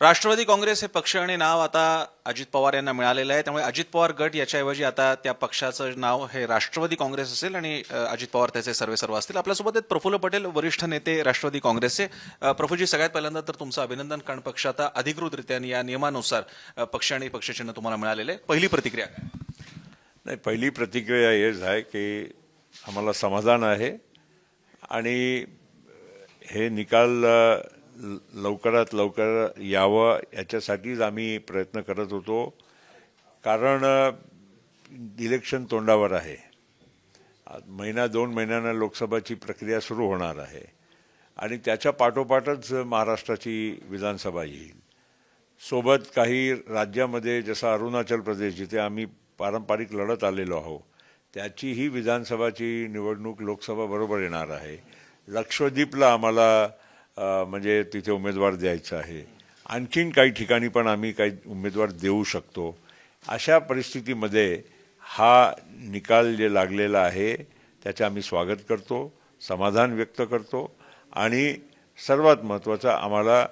राष्ट्रवादी काँग्रेस हे पक्ष आणि नाव आता अजित पवार यांना मिळालेलं आहे. त्यामुळे अजित पवार गट याच्याऐवजी आता त्या पक्षाचं नाव हे राष्ट्रवादी काँग्रेस असेल आणि अजित पवार त्याचे सर्वे सर्व असतील. आपल्यासोबत आहेत प्रफुल्ल पटेल वरिष्ठ नेते राष्ट्रवादी काँग्रेसचे. प्रफुलजी सगळ्यात पहिल्यांदा तर तुमचं अभिनंदन. कारण पक्ष आता अधिकृतरित्या या नियमानुसार पक्ष आणि पक्षचिन्ह तुम्हाला मिळालेलं आहे. पहिली प्रतिक्रिया नाही पहिली प्रतिक्रिया हेच आहे की आम्हाला समाधान आहे. आणि हे निकाल लवकरात लवकर यावं याच्यासाठीच आम्ही प्रयत्न करत होतो. कारण इलेक्शन तोंडावर आहे. महिना दोन महिन्यानं लोकसभाची प्रक्रिया सुरू होणार आहे. आणि त्याच्या पाठोपाठच महाराष्ट्राची विधानसभा येईल. सोबत काही राज्यामध्ये जसं अरुणाचल प्रदेश जिथे आम्ही पारंपरिक लढत आलेलो आहो त्याचीही विधानसभाची निवडणूक लोकसभा बरोबर येणार आहे. लक्षद्वीपला आम्हाला म्हणजे तिथे उमेदवार द्यायचा आहे. आणखीन काही ठिकाणी पण आम्ही काही उमेदवार देऊ शकतो. अशा परिस्थितीमध्ये हा निकाल जे लागलेला आहे त्याचे आम्ही स्वागत करतो समाधान व्यक्त करतो आणि सर्वात महत्त्वाचं आम्हाला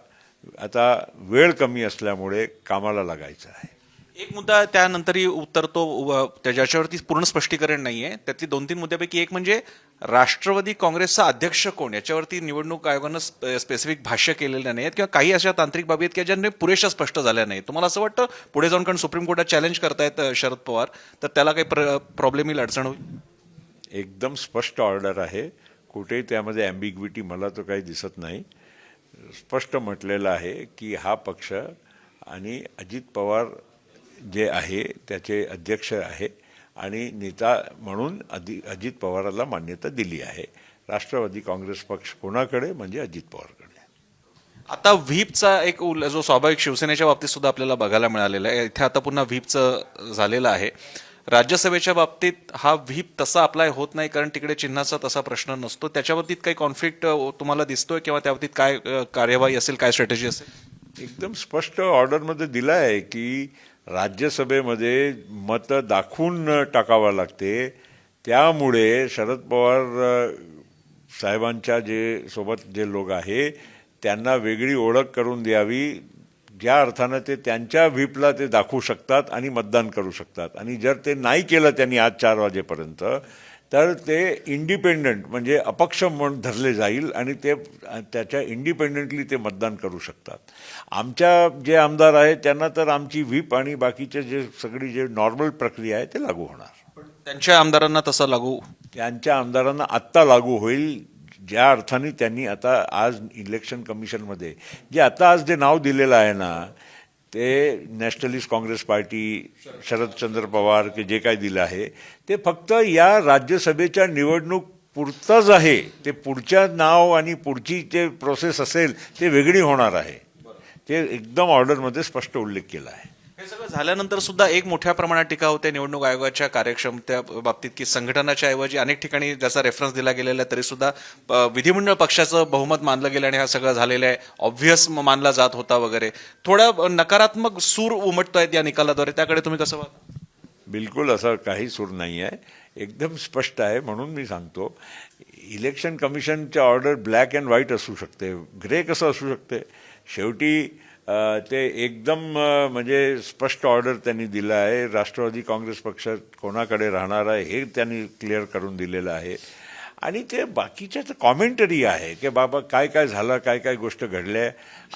आता वेळ कमी असल्यामुळे कामाला लागायचं आहे. एक मुद्दा त्यानंतरही उत्तरतो व त्याच्यावरती पूर्ण स्पष्टीकरण नाहीये. त्यातली दोन तीन मुद्द्यापैकी एक म्हणजे राष्ट्रवादी काँग्रेसचा अध्यक्ष कोण? याच्यावरती निवडणूक आयोगानं स्पेसिफिक भाष्य केलेलं आहेत किंवा काही अशा तांत्रिक बाबी आहेत की ज्यांनी पुरेशा स्पष्ट झाल्या नाही तुम्हाला असं वाटतं पुढे जाऊन कारण सुप्रीम कोर्टात चॅलेंज करतायत शरद पवार तर त्याला काही प्रॉब्लेम येईल अडचण होईल? एकदम स्पष्ट ऑर्डर आहे. कुठेही त्यामध्ये ॲम्बिग्विटी मला तर काही दिसत नाही. स्पष्ट म्हटलेलं आहे की हा पक्ष आणि अजित पवार जे आहे त्याचे अध्यक्ष आहे आणि नेता म्हणून अदि अजित पवाराला मान्यता दिली आहे. राष्ट्रवादी काँग्रेस पक्ष कोणाकडे? म्हणजे अजित पवारकडे. आता व्हीपचा एक उल- जो स्वाभाविक शिवसेनेच्या बाबतीत सुद्धा आपल्याला बघायला मिळालेला आहे. इथे आता पुन्हा व्हीपचं झालेलं आहे. राज्यसभेच्या बाबतीत हा व्हीप तसा अप्लाय होत नाही कारण तिकडे चिन्हाचा तसा प्रश्न नसतो. त्याच्या बाबतीत काही कॉन्फ्लिक्ट तुम्हाला दिसतोय किंवा त्या बाबतीत काय कार्यवाही असेल काय स्ट्रॅटेजी असेल? एकदम स्पष्ट ऑर्डरमध्ये दिलं आहे की राज्यसभेमध्ये मतं दाखवून टाकावं लागते. त्यामुळे शरद पवार साहेबांच्या जे सोबत जे लोक आहे त्यांना वेगळी ओळख करून द्यावी. ज्या अर्थानं ते त्यांच्या व्हीपला ते दाखवू शकतात आणि मतदान करू शकतात. आणि जर ते नाही केलं त्यांनी आज चार वाजेपर्यंत तर ते इंडिपेंडंट म्हणजे अपक्ष म्हणून धरले जाईल आणि ते त्याच्या इंडिपेंडंटली ते मतदान करू शकतात. आमच्या जे आमदार आहेत त्यांना तर आमची व्हीप आणि बाकीचे जे सगळी जे नॉर्मल प्रक्रिया आहे ते लागू होणार. त्यांच्या आमदारांना तसं लागू? त्यांच्या आमदारांना आत्ता लागू होईल ज्या अर्थाने त्यांनी आता आज इलेक्शन कमिशनमध्ये जे आता आज जे नाव दिलेलं आहे ना ते Nationalist Congress Party Sharadchandra Pawar की जे काय दिलं आहे ते फक्त या राज्यसभेच्या निवडणूक पुरताच आहे. ते पुढच्या नाव आणि पुढची जे प्रोसेस असेल ते वेगळी होणार आहे. ते एकदम ऑर्डरमध्ये स्पष्ट उल्लेख केला आहे. हे सगळं झाल्यानंतर सुद्धा एक मोठ्या प्रमाणात टीका होते. निवडणूक आयोगाच्या कार्यक्षमते बाबतीत की संघटनाच्या ऐवजी अनेक ठिकाणी ज्याचा रेफरन्स दिला गेलेला आहे तरी सुद्धा विधिमंडळ पक्षाचं बहुमत मानलं गेलं आणि हा सगळं झालेलं आहे. ऑब्व्हियस मानला जात होता वगैरे. थोडा नकारात्मक सूर उमटतोय या निकालाद्वारे. त्याकडे तुम्ही कसं बघा बिलकुल असं काही सूर नाही आहे. एकदम स्पष्ट आहे म्हणून मी सांगतो. इलेक्शन कमिशनच्या ऑर्डर ब्लॅक अँड व्हाईट असू शकते. ग्रे कसं असू शकते? शेवटी ते एकदम म्हणजे स्पष्ट ऑर्डर त्यांनी दिलं आहे. राष्ट्रवादी काँग्रेस पक्ष कोणाकडे राहणार आहे हे त्यांनी क्लिअर करून दिलेलं आहे. आणि ते बाकीच्या कॉमेंटरी आहे की बाबा काय काय झालं काय काय गोष्ट घडल्या.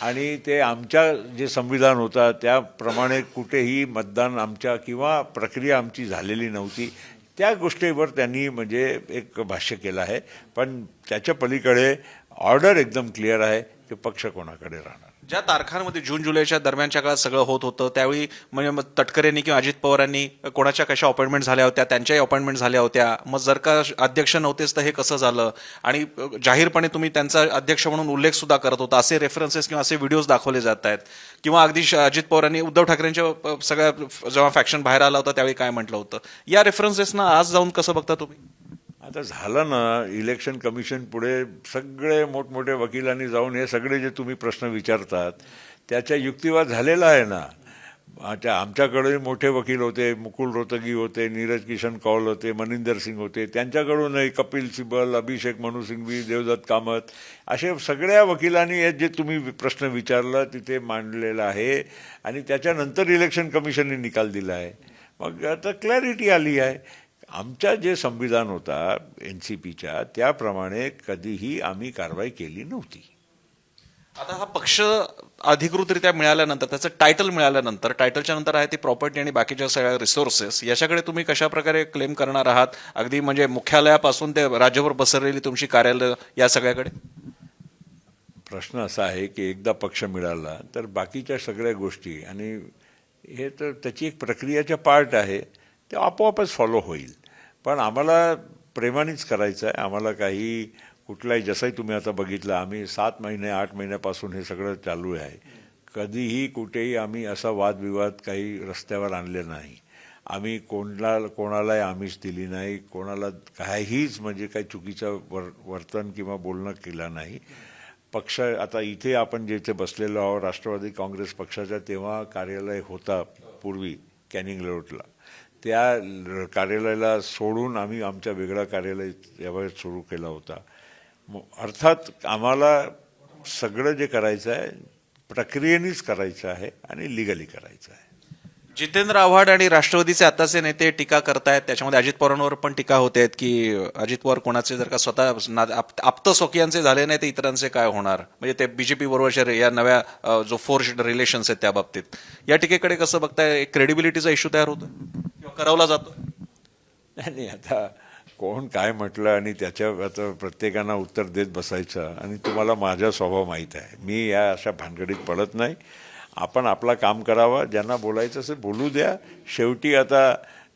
आणि ते आमच्या जे संविधान होतं त्याप्रमाणे कुठेही मतदान आमच्या किंवा प्रक्रिया आमची झालेली नव्हती. त्या गोष्टीवर त्यांनी म्हणजे एक भाष्य केलं आहे. पण त्याच्या पलीकडे ऑर्डर एकदम क्लिअर आहे की पक्ष कोणाकडे राहणार. ज्या तारखांमध्ये जून जुलैच्या दरम्यानच्या काळात सगळं होत होतं त्यावेळी म्हणजे मग तटकरेंनी किंवा अजित पवारांनी कोणाच्या कशा अपॉइंटमेंट झाल्या होत्या त्यांच्याही अपॉइंटमेंट झाल्या होत्या. मग जर का अध्यक्ष नव्हतेच तर हे कसं झालं? आणि जाहीरपणे तुम्ही त्यांचा अध्यक्ष म्हणून उल्लेख सुद्धा करत होता. असे रेफरन्सेस किंवा असे व्हिडिओज दाखवले जात आहेत. किंवा अगदी श- अजित पवारांनी उद्धव ठाकरेंच्या सगळ्या जेव्हा फॅक्शन बाहेर आला होता त्यावेळी काय म्हटलं होतं? या रेफरन्सेसना आज जाऊन कसं बघता तुम्ही? आता झालं ना इलेक्शन कमिशन पुढे सगळे मोठमोठे वकिलांनी जाऊन हे सगळे जे तुम्ही प्रश्न विचारतात त्याच्या युक्तिवाद झालेला आहे ना. अच्छा आमच्याकडे मोठे वकील होते मुकुल रोहतगी होते नीरज किशन कौल होते मनिंदर सिंग होते त्यांच्याकडूनही कपिल सिब्बल अभिषेक मनु सिंघवी देवदत्त कामत असे सगळ्या वकिलांनी हे जे तुम्ही प्रश्न विचारला तिथे मांडलेला आहे. आणि त्याच्यानंतर इलेक्शन कमिशनने निकाल दिला आहे. मग आता क्लॅरिटी आली आहे. आमच्या जे संविधान होता एन सी पीच्या त्याप्रमाणे कधीही आम्ही कारवाई केली नव्हती. आता हा पक्ष अधिकृतरित्या मिळाल्यानंतर त्याचं टायटल मिळाल्यानंतर टायटलच्या नंतर आहे ती प्रॉपर्टी आणि बाकीच्या सगळ्या रिसोर्सेस याच्याकडे तुम्ही कशा प्रकारे क्लेम करणार आहात? अगदी म्हणजे मुख्यालयापासून ते राज्यभर पसरलेली तुमची कार्यालय या सगळ्याकडे? प्रश्न असा आहे की एकदा पक्ष मिळाला तर बाकीच्या सगळ्या गोष्टी आणि हे तर त्याची एक प्रक्रियाच्या पार्ट आहे ते आपोआपच फॉलो होईल. पण आम्हाला प्रेमानेच करायचं आहे आम्हाला काही कुठलाही जसंही तुम्ही आता बघितलं आम्ही सात महिने आठ महिन्यापासून हे सगळं चालू आहे. कधीही कुठेही आम्ही असा वादविवाद काही रस्त्यावर आणले नाही. आम्ही कोणला कोणालाही आमिष दिली नाही कोणाला काहीच म्हणजे काही चुकीचं वर वर्तन किंवा बोलणं केलं नाही. पक्ष आता इथे आपण जेथे बसलेलो आहोत राष्ट्रवादी काँग्रेस पक्षाच्या तेव्हा कार्यालय होता पूर्वी कॅनिंग रोडला. त्या कार्यालयाला सोडून आम्ही आमच्या वेगळा कार्यालय यावेळेस सुरू केला होता. अर्थात आम्हाला सगळं जे करायचं आहे प्रक्रियेनेच करायचं आहे आणि लिगली करायचं आहे. जितेंद्र आव्हाड आणि राष्ट्रवादीचे आताचे नेते टीका करतायत. त्याच्यामध्ये अजित पवारांवर पण टीका होते की अजित पवार कोणाचे जर का स्वतः आप- आप्त स्वकीयांचे झाले नाही तर इतरांचे काय होणार? म्हणजे ते बीजेपी बरोबरच्या या नव्या जो फोर्स रिलेशन्स आहेत त्या बाबतीत. या टीकेकडे कसं बघताय? क्रेडिबिलिटीचा इश्यू तयार होतो करवला जातो. नाही नाही, आता कोण काय म्हटलं आणि त्याच्या आता प्रत्येकांना उत्तर देत बसायचं आणि तुम्हाला माझा स्वभाव माहीत आहे. मी या अशा भानगडीत पडत नाही. आपण आपला काम करावा. ज्यांना बोलायचं असेल बोलू द्या. शेवटी आता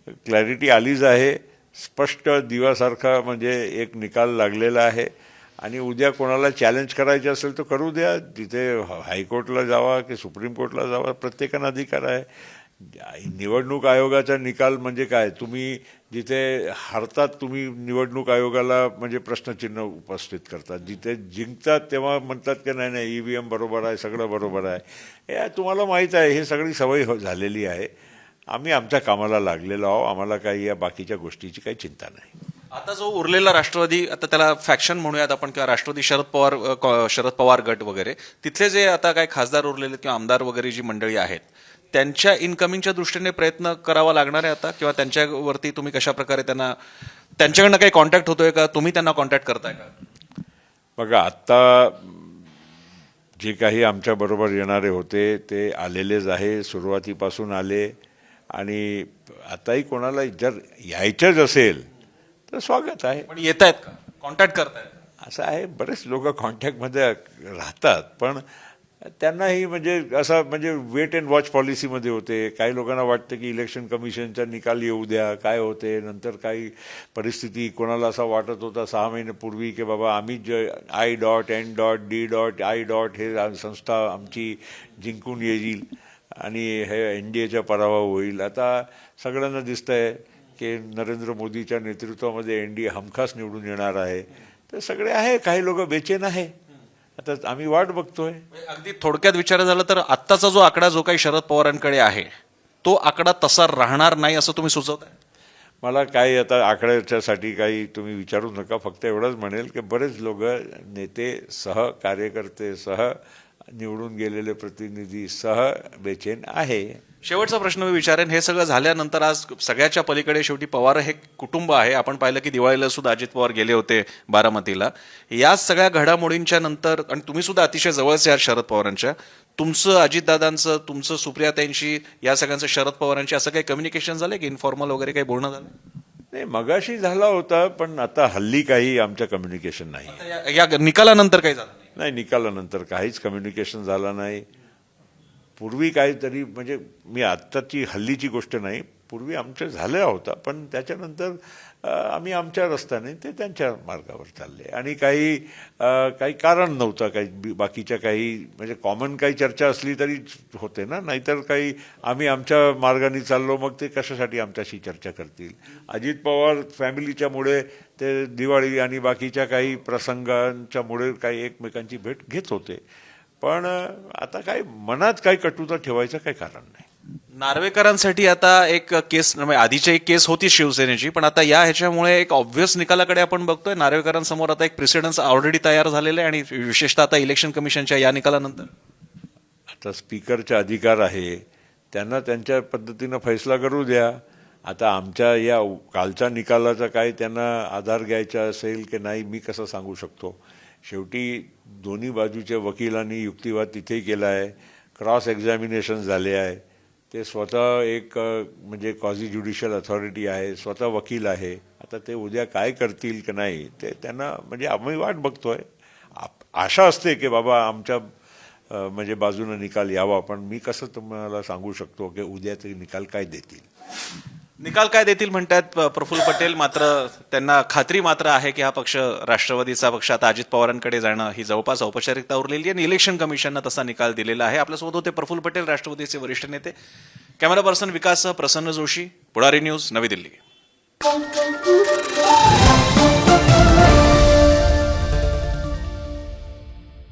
क्लॅरिटी आलीच आहे. स्पष्ट दिवासारखा म्हणजे एक निकाल लागलेला आहे. आणि उद्या कोणाला चॅलेंज करायचे असेल तर करू द्या. तिथे हायकोर्टला जावा की सुप्रीम कोर्टला जावा. प्रत्येकानं अधिकार आहे. निवडणूक आयोगाचा निकाल म्हणजे काय? तुम्ही जिथे हरतात तुम्ही निवडणूक आयोगाला म्हणजे प्रश्नचिन्ह उपस्थित करतात. जिथे जिंकतात तेव्हा म्हणतात की नाही नाही ईव्हीएम बरोबर आहे सगळं बरोबर आहे. हे तुम्हाला माहीत आहे हे सगळी सवय हो- झालेली आहे. आम्ही आमच्या कामाला लागलेलो आहोत. आम्हाला काही या बाकीच्या गोष्टीची काही चिंता नाही. आता जो उरलेला राष्ट्रवादी आता त्याला फॅक्शन म्हणूयात आपण किंवा राष्ट्रवादी शरद पवार शरद पवार गट वगैरे तिथले जे आता काय खासदार उरलेले किंवा आमदार वगैरे जी मंडळी आहेत त्यांच्या इन्कमिंगच्या दृष्टीने प्रयत्न करावा लागणार आहे आता? किंवा त्यांच्यावरती तुम्ही कशा प्रकारे त्यांना त्यांच्याकडनं काही कॉन्टॅक्ट होतोय का? तुम्ही त्यांना कॉन्टॅक्ट करताय का? बघा आत्ता जे काही आमच्या बरोबर येणारे होते ते आलेलेच आहे सुरुवातीपासून आले. आणि आताही कोणाला जर यायचंच असेल तर स्वागत आहे. पण येत आहेत का? कॉन्टॅक्ट करतायत? असं आहे बरेच लोक कॉन्टॅक्टमध्ये राहतात पण त्यांनाही म्हणजे असा म्हणजे वेट अँड वॉच पॉलिसीमध्ये होते. काही लोकांना वाटतं की इलेक्शन कमिशनचा निकाल येऊ द्या काय होते नंतर काही परिस्थिती कोणाला असा वाटत होता सहा महिन्यापूर्वी की बाबा आम्ही जे I dot N dot D dot I dot हे संस्था आमची जिंकून येईल आणि हे एन डी एचा पराभव होईल. आता सगळ्यांना दिसतंय की नरेंद्र मोदीच्या नेतृत्वामध्ये एन डी ए हमखास निवडून येणार आहे. तर सगळे आहे काही लोक बेचेन आहे. आता आम्ही वाट बघतोय. म्हणजे अगदी थोडक्यात विचार झाला तर आत्ताचा जो आकडा जो काही शरद पवारांकडे आहे तो आकडा तसा राहणार नाही असं तुम्ही सुचवताय? मला काही आता आकड्याच्यासाठी काही तुम्ही विचारू नका. फक्त एवढंच म्हणेल की बरेच लोक नेते सह कार्यकर्ते सह निवडून गेलेले प्रतिनिधी सह बेचेन आहे. शेवटचा प्रश्न मी विचारेन हे सगळं झाल्यानंतर आज सगळ्याच्या पलीकडे शेवटी पवार हे कुटुंब आहे. आपण पाहिलं की दिवाळीला सुद्धा अजित पवार गेले होते बारामतीला. या सगळ्या घडामोडींच्या नंतर आणि तुम्ही सुद्धा अतिशय जवळचे आहात शरद पवारांच्या तुमचं अजितदादांचं तुमचं सुप्रियाताईंशी या सगळ्यांचं शरद पवारांशी असं काही कम्युनिकेशन झालं की इन्फॉर्मल वगैरे काही बोलणं झालं नाही मगाशी झाला होता पण आता हल्ली काही आमचं कम्युनिकेशन नाही. या- निकालानंतर काही झालं? नाही निकालानंतर काहीच कम्युनिकेशन झालं नाही. पूर्वी काहीतरी म्हणजे मी आत्ताची हल्लीची गोष्ट नाही पूर्वी आमचं झालं होता पण त्याच्यानंतर आम्ही आमच्या रस्त्याने ते त्यांच्या मार्गावर चालले. आणि काही काही कारण नव्हतं काही बाकीच्या काही म्हणजे कॉमन काही चर्चा असली तरी होते ना नाहीतर काही आम्ही आमच्या मार्गाने चाललो मग ते कशासाठी आमच्याशी चर्चा करतील? अजित पवार फॅमिलीच्यामुळे ते दिवाळी आणि बाकीच्या काही प्रसंगांच्यामुळे काही एकमेकांची भेट घेत होते. पण आता काय मनात काही कटुता ठेवायचं काही कारण नाही. नार्वेकरांसाठी आता एक केस म्हणजे आधीची एक केस होती शिवसेनेची पण आता या ह्याच्यामुळे एक ऑब्व्हियस निकालाकडे आपण बघतोय. नार्वेकरांसमोर आता एक प्रेसिडेंट ऑलरेडी तयार झालेलं आहे आणि विशेषतः आता इलेक्शन कमिशनच्या या निकालानंतर. आता स्पीकरचे अधिकार आहे. त्यांना त्यांच्या पद्धतीनं फैसला करू द्या. आता आमच्या या कालच्या निकालाचा काय त्यांना आधार घ्यायचा असेल की नाही मी कसं सांगू शकतो? शेवटी दोन्ही बाजूच्या वकिलांनी युक्तिवाद तिथे केला आहे. क्रॉस एक्झामिनेशन झाले आहे. ते स्वतः एक म्हणजे कॉझी ज्युडिशियल अथॉरिटी आहे स्वतः वकील आहे. आता ते उद्या काय करतील की नाही ते त्यांना म्हणजे आम्ही वाट बघतोय. आप- आशा असते की बाबा आमच्या म्हणजे बाजूनं निकाल यावा पण मी कसं तुम्हाला सांगू शकतो की उद्या ते निकाल काय देतील? निकाल काय देतील म्हणतात प्रफुल्ल पटेल? मात्र त्यांना खात्री मात्र आहे की हा पक्ष राष्ट्रवादीचा पक्ष. आता अजित पवारांकडे जाणं ही जवळपास औपचारिकता उरलेली आहे आणि इलेक्शन कमिशननं तसा निकाल दिलेला आहे. आपल्यासोबत होते प्रफुल्ल पटेल राष्ट्रवादीचे वरिष्ठ नेते. Camera person Vikas Prasanna Joshi Pudhari news नवी दिल्ली.